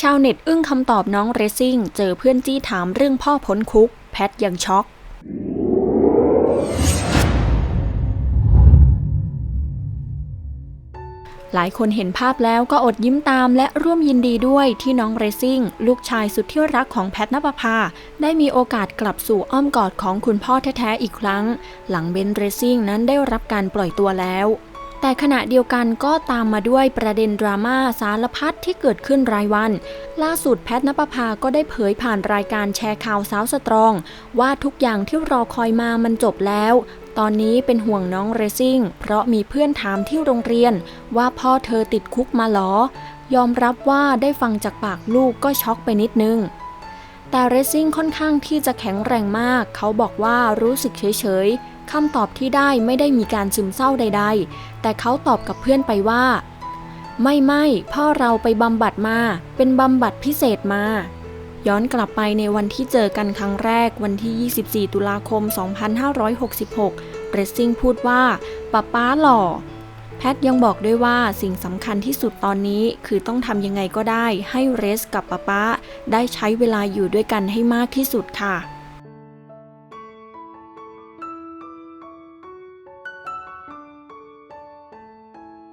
ชาวเน็ตอึ้งคำตอบน้องเรซซิ่ง เจอเพื่อนจี้ถามเรื่องพ่อพ้นคุก แพทยังช็อกหลายคนเห็นภาพแล้วก็อดยิ้มตามและร่วมยินดีด้วยที่น้องเรซซิ่ง ลูกชายสุดที่รักของแพทนปภาได้มีโอกาสกลับสู่อ้อมกอดของคุณพ่อแท้ ๆ อีกครั้ง หลังเบนเรซซิ่งนั้นได้รับการปล่อยตัวแล้ว แต่ขณะเดียวกันก็ตามมาด้วยประเด็นดราม่าสารพัดที่เกิดขึ้นรายวัน ล่าสุดแพทนปภาก็ได้เผยผ่านรายการแชร์ข่าวสาวสตรอง ว่าทุกอย่างที่รอคอยมามันจบแล้ว ตอนนี้เป็นห่วงน้องเรซซิ่ง เพราะมีเพื่อนถามที่โรงเรียน ว่าพ่อเธอติดคุกมาหรอ ยอมรับว่าได้ฟังจากปากลูกก็ช็อกไปนิดนึง แต่เรซซิ่งค่อนข้างที่จะแข็งแรงมาก เขาบอกว่ารู้สึกเฉยๆคำตอบที่ได้ไม่ได้มีการซึมเศร้าใด ๆ แต่เขาตอบกับเพื่อนไปว่า ไม่ไม่พ่อเราไปบำบัดมา เป็นบำบัดพิเศษมา ย้อนกลับไปในวันที่เจอกันครั้งแรกวันที่ 24 ตุลาคม 2566 เรซซิ่งพูดว่าป๊าป๊าหล่อ แพทยังบอกด้วยว่าสิ่งสำคัญที่สุดตอนนี้คือต้องทำยังไงก็ได้ให้เรสกับป๊าป๊าได้ใช้เวลาอยู่ด้วยกันให้มากที่สุดค่ะ